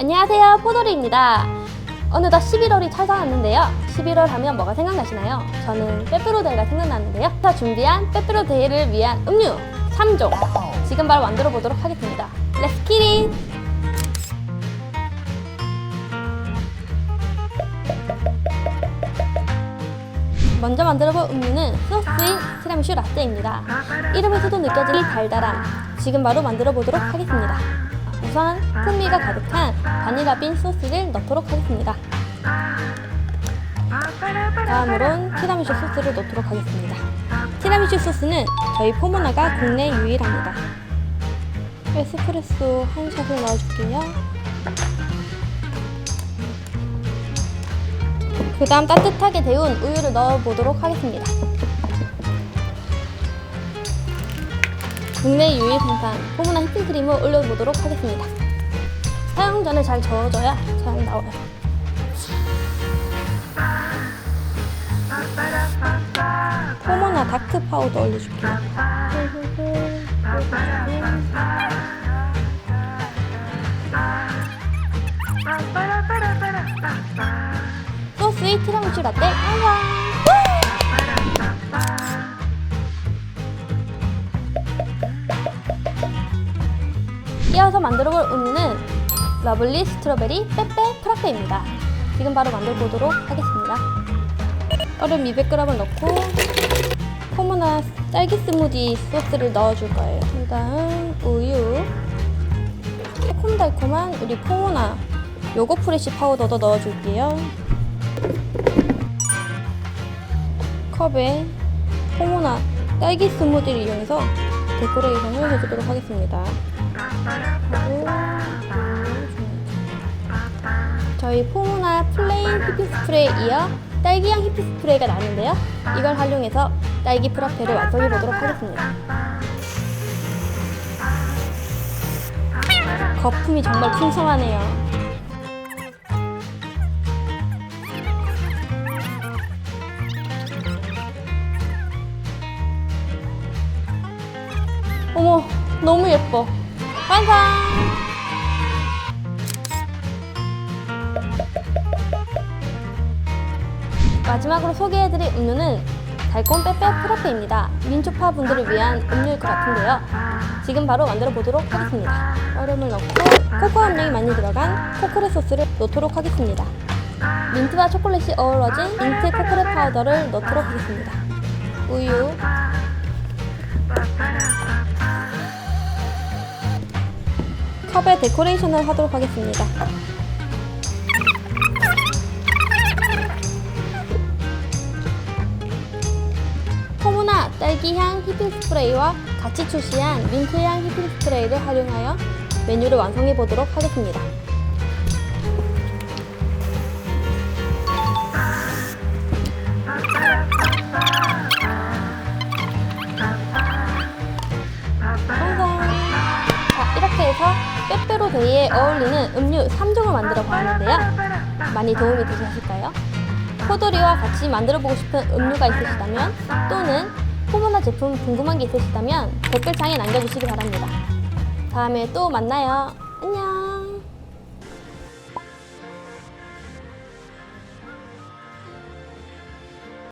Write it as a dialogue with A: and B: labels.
A: 안녕하세요 포도리입니다 어느덧 11월이 찾아왔는데요 11월 하면 뭐가 생각나시나요? 저는 빼빼로데이가 생각나는데요 제가 준비한 빼빼로데이를 위한 음료 3종 지금 바로 만들어 보도록 하겠습니다 렛츠 기릿 먼저 만들어 볼 음료는 소스인 티라미슈 라떼입니다. 이름에서도 느껴질 이 달달함. 지금 바로 만들어 보도록 하겠습니다. 우선 풍미가 가득한 바닐라빈 소스를 넣도록 하겠습니다. 다음으로는 티라미슈 소스를 넣도록 하겠습니다. 티라미슈 소스는 저희 포모나가 국내 유일합니다. 에스프레소 한 샷을 넣어줄게요. 그 다음 따뜻하게 데운 우유를 넣어보도록 하겠습니다. 국내 유일 생산 포무나 휘핑 크림을 올려보도록 하겠습니다. 사용 전에 잘 저어줘야 잘 나와요. 포모나 다크 파우더 올려줄게요. 소스의 티라미슈 라떼 완성! 이어서 만들어볼 음료는 러블리 스트로베리 빼빼 프라페입니다. 지금 바로 만들어보도록 하겠습니다. 얼음 200g을 넣고 포모나 딸기 스무디 소스를 넣어줄 거예요. 그 다음 우유 새콤달콤한 우리 포모나 요거 프레쉬 파우더도 넣어줄게요. 컵에 포모나 딸기 스무디를 이용해서 데코레이션을 해주도록 하겠습니다. 저희 포모나 플레인 히피 스프레이 이어 딸기향 히피 스프레이가 나는데요. 이걸 활용해서 딸기 프라페를 완성해 보도록 하겠습니다. 거품이 정말 풍성하네요. 어머, 너무 예뻐. 완성! 마지막으로 소개해드릴 음료는 달콤 빼빼 프라페입니다. 민초파 분들을 위한 음료일 것 같은데요. 지금 바로 만들어 보도록 하겠습니다. 얼음을 넣고 코코아 함량이 많이 들어간 코코렛 소스를 넣도록 하겠습니다. 민트와 초콜릿이 어우러진 민트 코코렛 파우더를 넣도록 하겠습니다. 우유, 컵에 데코레이션을 하도록 하겠습니다. 포무나 딸기향 휘핑 스프레이와 같이 출시한 민트향 휘핑 스프레이를 활용하여 메뉴를 완성해 보도록 하겠습니다. 빼빼로데이에 어울리는 음료 3종을 만들어 보았는데요. 많이 도움이 되셨을까요? 포도리와 같이 만들어 보고 싶은 음료가 있으시다면 또는 포모나 제품 궁금한 게 있으시다면 댓글창에 남겨주시기 바랍니다. 다음에 또 만나요.